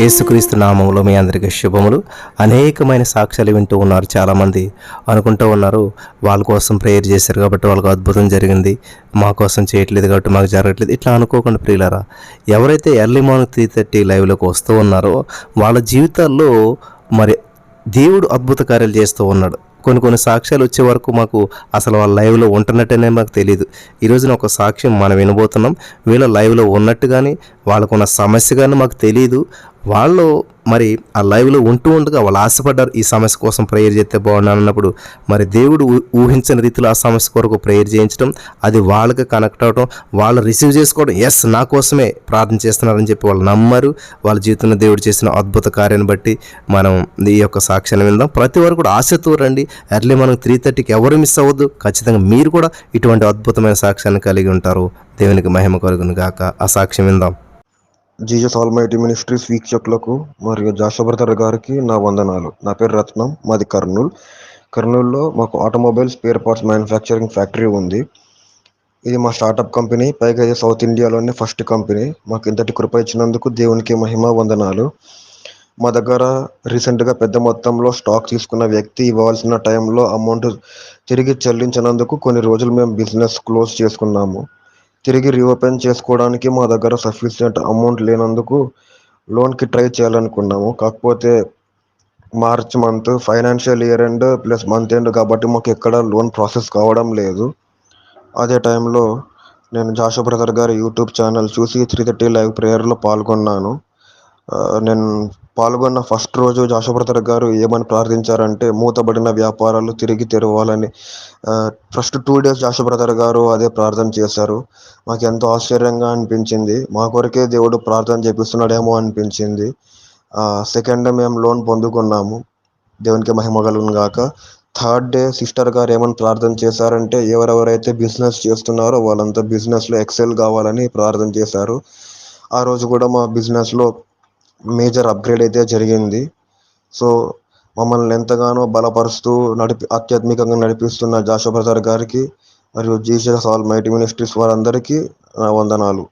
యేసుక్రీస్తు నామంలో మీ అందరికీ శుభములు. అనేకమైన సాక్ష్యాలు వింటూ ఉన్నారు చాలామంది. అనుకుంటూ ఉన్నారు వాళ్ళ కోసం ప్రేయర్ చేశారు కాబట్టి వాళ్ళకి అద్భుతం జరిగింది. మా కోసం చేయట్లేదు కాబట్టి మాకు జరగట్లేదు. ఇట్లా అనుకోకుండా ప్రియులరా ఎవరైతే ఎర్లీ మార్నింగ్ త్రీ థర్టీ లైవ్లోకి వస్తూ ఉన్నారో వాళ్ళ జీవితాల్లో మరి దేవుడు అద్భుత కార్యాలు చేస్తూ ఉన్నాడు. కొన్ని కొన్ని సాక్ష్యాలు వచ్చే వరకు మాకు అసలు వాళ్ళ లైవ్లో ఉంటున్నట్టనే మాకు తెలియదు ఈ రోజున ఒక సాక్ష్యం మనం వినబోతున్నాం. వీళ్ళ లైవ్లో ఉన్నట్టు కానీ వాళ్ళకున్న సమస్య కానీ మాకు తెలియదు వాళ్ళు మరి ఆ లైవ్లో ఉంటూ ఉండగా వాళ్ళు ఆశపడ్డారు ఈ సమస్య కోసం ప్రేయర్ చేస్తే బాగున్నాను అన్నప్పుడు మరి దేవుడు ఊ- ఊహించని రీతిలో ఆ సమస్య కొరకు ప్రేయర్ చేయించడం అది వాళ్ళకి కనెక్ట్ అవడం వాళ్ళు రిసీవ్ చేసుకోవడం ఎస్ నా కోసమే ప్రార్థన చేస్తున్నారని చెప్పి వాళ్ళు నమ్మరు. వాళ్ళ జీవితంలో దేవుడు చేసిన అద్భుత కార్యాన్ని బట్టి మనం ఈ యొక్క సాక్ష్యాన్ని విందాం. ప్రతి వారు కూడా ఆశతో రండి. ఎర్లీ మనం త్రీ థర్టీకి ఎవరు మిస్ అవ్వద్దు. ఖచ్చితంగా మీరు కూడా ఇటువంటి అద్భుతమైన సాక్ష్యాన్ని కలిగి ఉంటారు. దేవునికి మహిమ కలుగును గాక. ఆ సాక్ష్యం విందాం. జీసస్ ఆల్మైటీ మినిస్ట్రీస్ వీక్షకులకు మరియు జాషబ్రదర్ గారికి నా వందనాలు. నా పేరు రత్నం మాది కర్నూల్. కర్నూల్లో మాకు automobile spare parts manufacturing factory ఉంది. ఇది మా స్టార్టప్ కంపెనీ పైగా ఇది సౌత్ ఇండియాలోనే ఫస్ట్ కంపెనీ. మాకు ఇంతటి కృప ఇచ్చినందుకు దేవునికి మహిమ వందనాలు. మా దగ్గర రీసెంట్గా పెద్ద మొత్తంలో స్టాక్ తీసుకున్న వ్యక్తి ఇవ్వాల్సిన టైంలో అమౌంట్ తిరిగి చెల్లించినందుకు కొన్ని రోజులు మేము బిజినెస్ క్లోజ్ చేసుకున్నాము. తిరిగి రీఓపెన్ చేసుకోవడానికి మా దగ్గర సఫిషియంట్ అమౌంట్ లేనందుకు లోన్కి ట్రై చేయాలనుకున్నాము. కాకపోతే March month financial year end plus month end కాబట్టి మాకు ఎక్కడ లోన్ ప్రాసెస్ కావడం లేదు. అదే టైంలో నేను జాషో బ్రదర్ గారి యూట్యూబ్ ఛానల్ చూసి త్రీ థర్టీ లైవ్ ప్రేయర్లో పాల్గొన్నాను. నేను పాల్గొన్న ఫస్ట్ రోజు జాషో గారు ఏమని ప్రార్థించారంటే మూతబడిన వ్యాపారాలు తిరిగి తెరవాలని. ఫస్ట్ టూ డేస్ జాషో గారు అదే ప్రార్థన చేశారు. మాకు ఎంతో ఆశ్చర్యంగా అనిపించింది. మా కొరకే దేవుడు ప్రార్థన చేపిస్తున్నాడేమో అనిపించింది. సెకండ్ మేము లోన్ పొందుకున్నాము. దేవునికి మహిమ కలుగును గాక. థర్డ్ డే సిస్టర్ గారు ఏమని ప్రార్థన చేశారంటే ఎవరెవరైతే బిజినెస్ చేస్తున్నారో వాళ్ళంతా బిజినెస్లో ఎక్సెల్ కావాలని ప్రార్థన చేశారు. ఆ రోజు కూడా మా బిజినెస్లో మేజర్ అప్గ్రేడ్ అయితే జరిగింది. సో మమ్మల్ని ఎంతగానో బలపరుస్తూ నడిపి ఆధ్యాత్మికంగా నడిపిస్తున్న జాషో బ్రదర్ గారికి మరియు జీసస్ ఆల్ మైటీ మినిస్ట్రీస్ వారందరికీ నా వందనాలు.